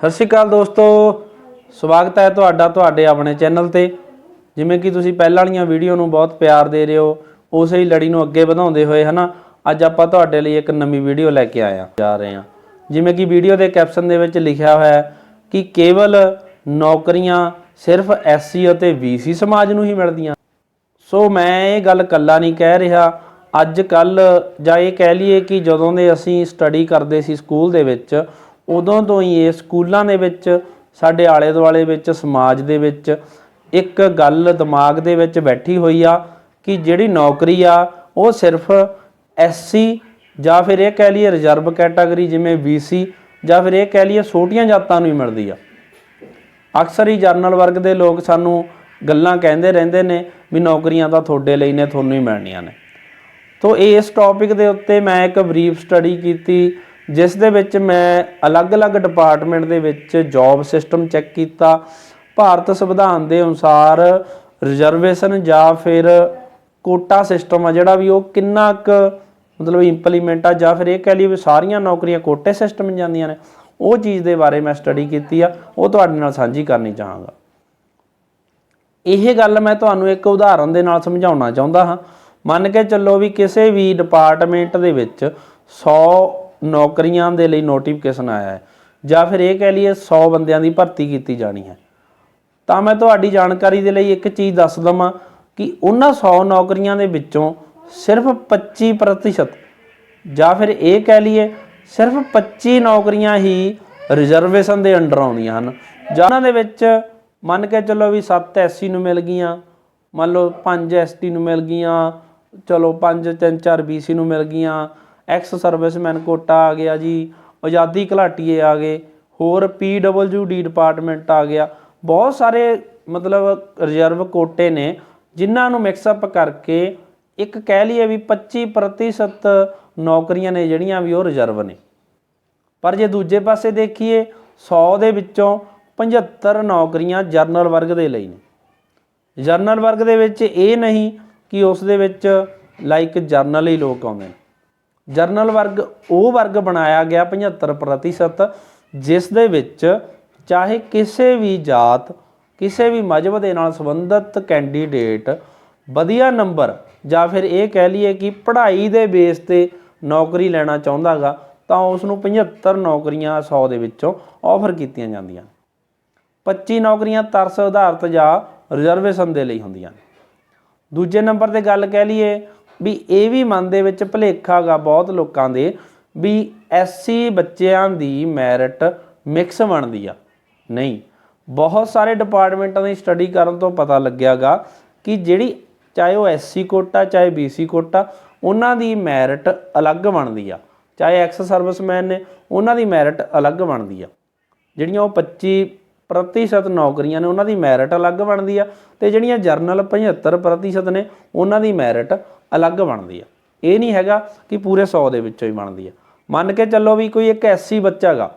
ਸਤਿ ਸ਼੍ਰੀ ਅਕਾਲ ਦੋਸਤੋ। ਸਵਾਗਤ ਹੈ ਤੁਹਾਡਾ ਤੁਹਾਡੇ ਆਪਣੇ ਚੈਨਲ ਤੇ। ਜਿਵੇਂ ਕਿ ਤੁਸੀਂ ਪਹਿਲਾਂ ਵਾਲੀਆਂ ਵੀਡੀਓ ਨੂੰ ਬਹੁਤ ਪਿਆਰ ਦੇ ਰਹੇ ਹੋ, ਉਸੇ ਹੀ ਲੜੀ ਨੂੰ ਅੱਗੇ ਵਧਾਉਂਦੇ ਹੋਏ, ਹਨਾ? ਅੱਜ ਆਪਾਂ ਤੁਹਾਡੇ ਲਈ ਇੱਕ ਨਵੀਂ ਵੀਡੀਓ ਲੈ ਕੇ ਆਇਆ ਜਾ ਰਹੇ ਹਾਂ। ਜਿਵੇਂ ਕਿ ਵੀਡੀਓ ਦੇ ਕੈਪਸ਼ਨ ਦੇ ਵਿੱਚ ਲਿਖਿਆ ਹੋਇਆ ਹੈ ਕਿ ਕੇਵਲ ਨੌਕਰੀਆਂ ਸਿਰਫ ਐਸਸੀ ਅਤੇ ਬੀਸੀ ਸਮਾਜ ਨੂੰ ਹੀ ਮਿਲਦੀਆਂ। ਸੋ ਮੈਂ ਇਹ ਗੱਲ ਕੱਲਾ ਨਹੀਂ ਕਹਿ ਰਿਹਾ। ਅੱਜ ਕੱਲ ਜਾਂ ਇਹ ਕਹਿ ਲਈਏ ਕਿ ਜਦੋਂ ਦੇ ਅਸੀਂ ਸਟੱਡੀ ਕਰਦੇ ਸੀ ਸਕੂਲ ਦੇ ਵਿੱਚ ਉਦੋਂ ਤੋਂ ਹੀ ਇਹ ਸਕੂਲਾਂ ਦੇ ਵਿੱਚ, ਸਾਡੇ ਆਲੇ ਦੁਆਲੇ ਵਿੱਚ, ਸਮਾਜ ਦੇ ਵਿੱਚ ਇੱਕ ਗੱਲ ਦਿਮਾਗ ਦੇ ਵਿੱਚ ਬੈਠੀ ਹੋਈ ਆ ਕਿ ਜਿਹੜੀ ਨੌਕਰੀ ਆ, ਉਹ ਸਿਰਫ ਐਸਸੀ ਜਾਂ ਫਿਰ ਇਹ ਕਹਿ ਲਈਏ ਰਿਜ਼ਰਵ ਕੈਟਾਗਰੀ ਜਿਵੇਂ ਬੀਸੀ ਜਾਂ ਫਿਰ ਇਹ ਕਹਿ ਲਈਏ ਛੋਟੀਆਂ ਜਾਤਾਂ ਨੂੰ ਹੀ ਮਿਲਦੀ ਆ। ਅਕਸਰ ਹੀ ਜਰਨਲ ਵਰਗ ਦੇ ਲੋਕ ਸਾਨੂੰ ਗੱਲਾਂ ਕਹਿੰਦੇ ਰਹਿੰਦੇ ਨੇ ਵੀ ਨੌਕਰੀਆਂ ਤਾਂ ਤੁਹਾਡੇ ਲਈ ਨੇ, ਤੁਹਾਨੂੰ ਹੀ ਮਿਲਣੀਆਂ ਨੇ। ਤੋਂ ਇਸ ਟੌਪਿਕ ਦੇ ਉੱਤੇ ਮੈਂ ਇੱਕ ਬਰੀਫ ਸਟੱਡੀ ਕੀਤੀ ਜਿਸ ਦੇ ਵਿੱਚ ਮੈਂ ਅਲੱਗ-ਅਲੱਗ ਡਿਪਾਰਟਮੈਂਟ ਦੇ ਵਿੱਚ ਜੌਬ ਸਿਸਟਮ ਚੈੱਕ ਕੀਤਾ। ਭਾਰਤ ਸੰਵਿਧਾਨ ਦੇ ਅਨੁਸਾਰ ਰਿਜ਼ਰਵੇਸ਼ਨ ਜਾਂ ਫਿਰ ਕੋਟਾ ਸਿਸਟਮ ਆ, ਜਿਹੜਾ ਵੀ ਉਹ ਕਿੰਨਾ ਕੁ ਮਤਲਬ ਇੰਪਲੀਮੈਂਟ ਆ, ਜਾਂ ਫਿਰ ਇਹ ਕਹਿ ਲਈਏ ਵੀ ਸਾਰੀਆਂ ਨੌਕਰੀਆਂ ਕੋਟੇ ਸਿਸਟਮ ਜਾਂਦੀਆਂ ਨੇ, ਉਹ ਚੀਜ਼ ਦੇ ਬਾਰੇ ਮੈਂ ਸਟੱਡੀ ਕੀਤੀ ਆ। ਉਹ ਤੁਹਾਡੇ ਨਾਲ ਸਾਂਝੀ ਕਰਨੀ ਚਾਹਾਂਗਾ। ਇਹ ਗੱਲ ਮੈਂ ਤੁਹਾਨੂੰ ਇੱਕ ਉਦਾਹਰਨ ਦੇ ਨਾਲ ਸਮਝਾਉਣਾ ਚਾਹੁੰਦਾ ਹਾਂ। ਮੰਨ ਕੇ ਚੱਲੋ ਵੀ ਕਿਸੇ ਵੀ ਡਿਪਾਰਟਮੈਂਟ ਦੇ ਵਿੱਚ 100 ਨੌਕਰੀਆਂ ਦੇ ਲਈ ਨੋਟੀਫਿਕੇਸ਼ਨ ਆਇਆ ਹੈ ਜਾਂ ਫਿਰ ਇਹ ਕਹਿ ਲਈਏ 100 ਬੰਦਿਆਂ ਦੀ ਭਰਤੀ ਕੀਤੀ ਜਾਣੀ ਹੈ। ਤਾਂ ਮੈਂ ਤੁਹਾਡੀ ਜਾਣਕਾਰੀ ਦੇ ਲਈ ਇੱਕ ਚੀਜ਼ ਦੱਸ ਦਵਾਂ ਕਿ ਉਹਨਾਂ 100 ਨੌਕਰੀਆਂ ਦੇ ਵਿੱਚੋਂ ਸਿਰਫ 25% ਜਾਂ ਫਿਰ ਇਹ ਕਹਿ ਲਈਏ ਸਿਰਫ 25 ਨੌਕਰੀਆਂ ਹੀ ਰਿਜ਼ਰਵੇਸ਼ਨ ਦੇ ਅੰਡਰ ਆਉਂਦੀਆਂ ਹਨ। ਜਾਂ ਉਹਨਾਂ ਦੇ ਵਿੱਚ ਮੰਨ ਕੇ ਚੱਲੋ ਵੀ 7 ਐਸਸੀ ਨੂੰ ਮਿਲ ਗਈਆਂ, ਮੰਨ ਲਓ 5 ਐਸਟੀ ਨੂੰ ਮਿਲ ਗਈਆਂ, ਚਲੋ 5 3 4 ਬੀਸੀ ਨੂੰ ਮਿਲ ਗਈਆਂ ਐਕਸ ਸਰਵਿਸਮੈਨ ਕੋਟਾ ਆ ਗਿਆ ਜੀ, ਆਜ਼ਾਦੀ ਘਲਾਟੀਏ ਆ ਗਏ, ਹੋਰ ਪੀਡਬਲਯੂਡੀ ਡਿਪਾਰਟਮੈਂਟ ਆ ਗਿਆ। ਬਹੁਤ ਸਾਰੇ ਮਤਲਬ ਰਿਜ਼ਰਵ ਕੋਟੇ ਨੇ, ਜਿਨ੍ਹਾਂ ਨੂੰ ਮਿਕਸ ਅਪ ਕਰਕੇ ਇੱਕ ਕਹਿ ਲਈਏ ਵੀ 25% ਨੌਕਰੀਆਂ ਨੇ ਜਿਹੜੀਆਂ ਵੀ ਉਹ ਰਿਜ਼ਰਵ ਨੇ। ਪਰ ਜੇ ਦੂਜੇ ਪਾਸੇ ਦੇਖੀਏ 100 ਦੇ ਵਿੱਚੋਂ 75 ਨੌਕਰੀਆਂ ਜਰਨਲ ਵਰਗ ਦੇ ਲਈ ਨੇ। ਜਰਨਲ ਵਰਗ ਦੇ ਵਿੱਚ ਇਹ ਨਹੀਂ ਕਿ ਉਸ ਦੇ ਵਿੱਚ ਲਾਈਕ ਜਰਨਲ ਹੀ ਲੋਕ ਆਉਂਦੇ ਨੇ। ਜਰਨਲ ਵਰਗ ਉਹ ਵਰਗ ਬਣਾਇਆ ਗਿਆ 75% ਜਿਸ ਦੇ ਵਿੱਚ ਚਾਹੇ ਕਿਸੇ ਵੀ ਜਾਤ, ਕਿਸੇ ਵੀ ਮਜਹਬ ਦੇ ਨਾਲ ਸੰਬੰਧਿਤ ਕੈਂਡੀਡੇਟ ਵਧੀਆ ਨੰਬਰ ਜਾਂ ਫਿਰ ਇਹ ਕਹਿ ਲਈਏ ਕਿ ਪੜ੍ਹਾਈ ਦੇ ਬੇਸ ਤੇ ਨੌਕਰੀ ਲੈਣਾ ਚਾਹੁੰਦਾਗਾ, ਤਾਂ ਉਸ ਨੂੰ 75 ਨੌਕਰੀਆਂ 100 ਦੇ ਵਿੱਚੋਂ ਆਫਰ ਕੀਤੀਆਂ ਜਾਂਦੀਆਂ 25 ਨੌਕਰੀਆਂ ਤਰਸ ਆਧਾਰਿਤ ਜਾਂ ਰਿਜ਼ਰਵੇਸ਼ਨ ਦੇ ਲਈ ਹੁੰਦੀਆਂ ਦੂਜੇ ਨੰਬਰ ਤੇ ਗੱਲ ਕਹਿ ਲਈਏ ਵੀ ਇਹ ਵੀ ਮਨ ਦੇ ਵਿੱਚ ਭੁਲੇਖਾ ਗਾ ਬਹੁਤ ਲੋਕਾਂ ਦੇ ਵੀ ਐਸਸੀ ਬੱਚਿਆਂ ਦੀ ਮੈਰਿਟ ਮਿਕਸ ਬਣਦੀ ਆ। ਨਹੀਂ, ਬਹੁਤ ਸਾਰੇ ਡਿਪਾਰਟਮੈਂਟਾਂ ਦੀ ਸਟੱਡੀ ਕਰਨ ਤੋਂ ਪਤਾ ਲੱਗਿਆਗਾ ਕਿ ਜਿਹੜੀ ਚਾਹੇ ਉਹ ਐਸਸੀ ਕੋਟਾ, ਚਾਹੇ ਬੀਸੀ ਕੋਟਾ, ਉਹਨਾਂ ਦੀ ਮੈਰਿਟ ਅਲੱਗ ਬਣਦੀ ਆ। ਚਾਹੇ ਐਕਸ ਸਰਵਿਸਮੈਨ ਨੇ, ਉਹਨਾਂ ਦੀ ਮੈਰਿਟ ਅਲੱਗ ਬਣਦੀ ਆ। ਜਿਹੜੀਆਂ ਉਹ 25 ਪ੍ਰਤੀਸ਼ਤ ਨੌਕਰੀਆਂ ਨੇ, ਉਹਨਾਂ ਦੀ ਮੈਰਿਟ ਅਲੱਗ ਬਣਦੀ ਆ ਤੇ ਜਿਹੜੀਆਂ ਜਰਨਲ 75 ਪ੍ਰਤੀਸ਼ਤ ਨੇ, ਉਹਨਾਂ ਦੀ ਮੈਰਿਟ ਅਲੱਗ ਬਣਦੀ ਆ। ਇਹ ਨਹੀਂ ਹੈਗਾ ਕਿ ਪੂਰੇ 100 ਦੇ ਵਿੱਚੋਂ ਹੀ ਬਣਦੀ ਆ। ਮੰਨ ਕੇ ਚੱਲੋ ਵੀ ਕੋਈ ਇੱਕ ਐਸਸੀ ਬੱਚਾਗਾ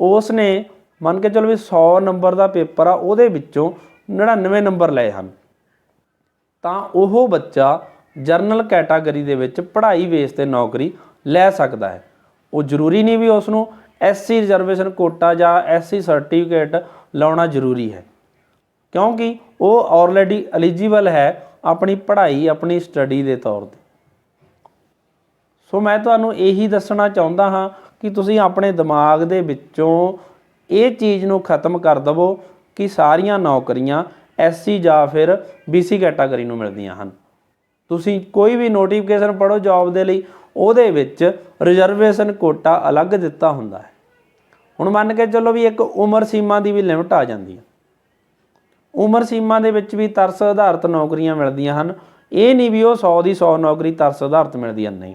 ਉਸ ਨੇ ਮੰਨ ਕੇ ਚੱਲੋ ਵੀ 100 ਨੰਬਰ ਦਾ ਪੇਪਰ ਆ, ਉਹਦੇ ਵਿੱਚੋਂ 99 ਨੰਬਰ ਲਏ ਹਨ। ਤਾਂ ਉਹ ਬੱਚਾ ਜਰਨਲ ਕੈਟਾਗਰੀ ਦੇ ਵਿੱਚ ਪੜ੍ਹਾਈ ਬੇਸ ਤੇ ਨੌਕਰੀ ਲੈ ਸਕਦਾ ਹੈ। ਉਹ ਜ਼ਰੂਰੀ ਨਹੀਂ ਵੀ ਉਸ ਨੂੰ ਐਸਸੀ ਰਿਜ਼ਰਵੇਸ਼ਨ ਕੋਟਾ ਜਾਂ ਐਸਸੀ ਸਰਟੀਫਿਕੇਟ ਲਾਉਣਾ ਜ਼ਰੂਰੀ ਹੈ। ਕਿਉਂਕਿ ਉਹ ਆਲਰੇਡੀ ਐਲੀਜੀਬਲ ਹੈ ਆਪਣੀ ਪੜ੍ਹਾਈ, ਆਪਣੀ ਸਟੱਡੀ ਦੇ ਤੌਰ ਤੇ। ਸੋ ਮੈਂ ਤੁਹਾਨੂੰ ਇਹੀ ਦੱਸਣਾ ਚਾਹੁੰਦਾ ਹਾਂ ਕਿ ਤੁਸੀਂ ਆਪਣੇ ਦਿਮਾਗ ਦੇ ਵਿੱਚੋਂ ਇਹ ਚੀਜ਼ ਨੂੰ ਖਤਮ ਕਰ ਦਵੋ ਕਿ ਸਾਰੀਆਂ ਨੌਕਰੀਆਂ ਐਸਸੀ ਜਾਂ ਫਿਰ ਬੀਸੀ ਕੈਟਾਗਰੀ ਨੂੰ ਮਿਲਦੀਆਂ ਹਨ। ਤੁਸੀਂ ਕੋਈ ਵੀ ਨੋਟੀਫਿਕੇਸ਼ਨ ਪੜੋ ਜੌਬ ਦੇ ਲਈ, ਉਹਦੇ ਵਿੱਚ ਰਿਜ਼ਰਵੇਸ਼ਨ ਕੋਟਾ ਅਲੱਗ ਦਿੱਤਾ ਹੁੰਦਾ ਹੈ। ਹੁਣ ਮੰਨ ਕੇ ਚੱਲੋ ਵੀ ਇੱਕ ਉਮਰ ਸੀਮਾ ਦੀ ਵੀ ਲਿਮਟ ਆ ਜਾਂਦੀ ਹੈ। ਉਮਰ ਸੀਮਾ ਦੇ ਵਿੱਚ ਵੀ ਤਰਸ ਆਧਾਰਿਤ ਨੌਕਰੀਆਂ ਮਿਲਦੀਆਂ ਹਨ। ਇਹ ਨਹੀਂ ਵੀ ਉਹ 100 ਦੀ 100 ਨੌਕਰੀ ਤਰਸ ਆਧਾਰਿਤ ਮਿਲਦੀ ਹੈ, ਨਹੀਂ।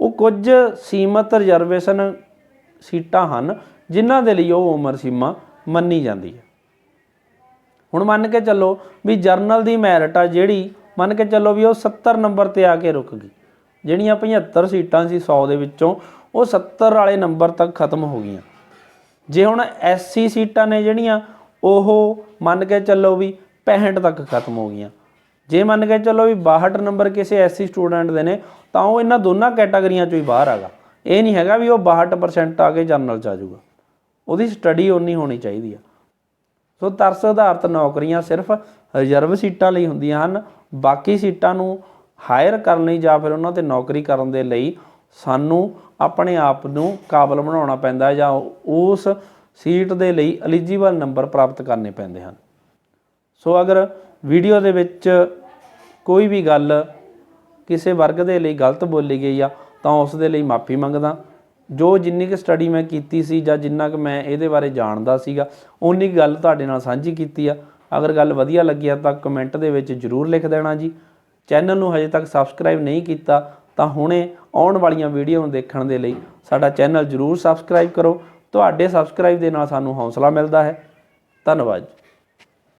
ਉਹ ਕੁਝ ਸੀਮਤ ਰਿਜ਼ਰਵੇਸ਼ਨ ਸੀਟਾਂ ਹਨ ਜਿਨ੍ਹਾਂ ਦੇ ਲਈ ਉਹ ਉਮਰ ਸੀਮਾ ਮੰਨੀ ਜਾਂਦੀ ਹੈ। ਹੁਣ ਮੰਨ ਕੇ ਚੱਲੋ ਵੀ ਜਰਨਲ ਦੀ ਮੈਰਿਟ ਆ ਜਿਹੜੀ, ਮੰਨ ਕੇ ਚੱਲੋ ਵੀ ਉਹ 70 ਨੰਬਰ ਤੇ ਆ ਕੇ ਰੁਕ ਗਈ। ਜਿਹੜੀਆਂ 75 ਸੀਟਾਂ ਸੀ 100 ਦੇ ਵਿੱਚੋਂ, ਉਹ 70 ਵਾਲੇ ਨੰਬਰ ਤੱਕ ਖਤਮ ਹੋ ਗਈਆਂ। ਜੇ ਹੁਣ ਐਸਸੀ ਸੀਟਾਂ ਨੇ ਜਿਹੜੀਆਂ, ਉਹ ਮੰਨ ਕੇ ਚੱਲੋ ਵੀ 65 ਤੱਕ ਖਤਮ ਹੋ ਗਈਆਂ। ਜੇ ਮੰਨ ਕੇ ਚੱਲੋ ਵੀ 62 ਨੰਬਰ ਕਿਸੇ ਐਸਸੀ ਸਟੂਡੈਂਟ ਦੇ ਨੇ, ਤਾਂ ਉਹ ਇਹਨਾਂ ਦੋਨਾਂ ਕੈਟਾਗਰੀਆਂ ਚੋਂ ਹੀ ਬਾਹਰ ਆਗਾ ਇਹ ਨਹੀਂ ਹੈਗਾ ਵੀ ਉਹ 62% ਆ ਕੇ ਜਨਰਲ ਚ ਆ ਜਾਊਗਾ। ਉਹਦੀ ਸਟੱਡੀ ਉਨੀ ਹੋਣੀ ਚਾਹੀਦੀ ਆ। ਸੋ ਤਰਸ ਆਧਾਰਿਤ ਨੌਕਰੀਆਂ ਸਿਰਫ ਰਿਜ਼ਰਵ ਸੀਟਾਂ ਲਈ ਹੁੰਦੀਆਂ ਹਨ। ਬਾਕੀ ਸੀਟਾਂ ਨੂੰ ਹਾਇਰ ਕਰਨ ਲਈ ਜਾਂ ਫਿਰ ਉਹਨਾਂ ਤੇ ਨੌਕਰੀ ਕਰਨ ਦੇ ਲਈ ਸਾਨੂੰ ਆਪਣੇ ਆਪ ਨੂੰ ਕਾਬਲ ਬਣਾਉਣਾ ਪੈਂਦਾ ਜਾਂ ਉਸ ਸੀਟ ਦੇ ਲਈ ਐਲੀਜੀਬਲ ਨੰਬਰ ਪ੍ਰਾਪਤ ਕਰਨੇ ਪੈਂਦੇ ਹਨ। ਸੋ ਅਗਰ ਵੀਡੀਓ ਦੇ ਵਿੱਚ ਕੋਈ ਵੀ ਗੱਲ ਕਿਸੇ ਵਰਗ ਦੇ ਲਈ ਗਲਤ ਬੋਲੀ ਗਈ ਆ, ਤਾਂ ਉਸ ਦੇ ਲਈ ਮਾਫੀ ਮੰਗਦਾ। ਜੋ ਜਿੰਨੀ ਕੁ ਸਟੱਡੀ ਮੈਂ ਕੀਤੀ ਸੀ ਜਾਂ ਜਿੰਨਾ ਕੁ ਮੈਂ ਇਹਦੇ ਬਾਰੇ ਜਾਣਦਾ ਸੀਗਾ ਉਨੀ ਕੁ ਗੱਲ ਤੁਹਾਡੇ ਨਾਲ ਸਾਂਝੀ ਕੀਤੀ ਆ। ਅਗਰ ਗੱਲ ਵਧੀਆ ਲੱਗੀ ਆ ਤਾਂ ਕਮੈਂਟ ਦੇ ਵਿੱਚ ਜਰੂਰ ਲਿਖ ਦੇਣਾ ਜੀ। ਚੈਨਲ ਨੂੰ ਹਜੇ ਤੱਕ ਸਬਸਕ੍ਰਾਈਬ ਨਹੀਂ ਕੀਤਾ ਤਾਂ ਹੁਣੇ ਆਉਣ ਵਾਲੀਆਂ ਵੀਡੀਓ ਨੂੰ ਦੇਖਣ ਦੇ ਲਈ ਸਾਡਾ ਚੈਨਲ ਜਰੂਰ ਸਬਸਕ੍ਰਾਈਬ ਕਰੋ। ਤੁਹਾਡੇ ਸਬਸਕ੍ਰਾਈਬ ਦੇ ਨਾਲ ਸਾਨੂੰ ਹੌਸਲਾ ਮਿਲਦਾ ਹੈ। ਧੰਨਵਾਦ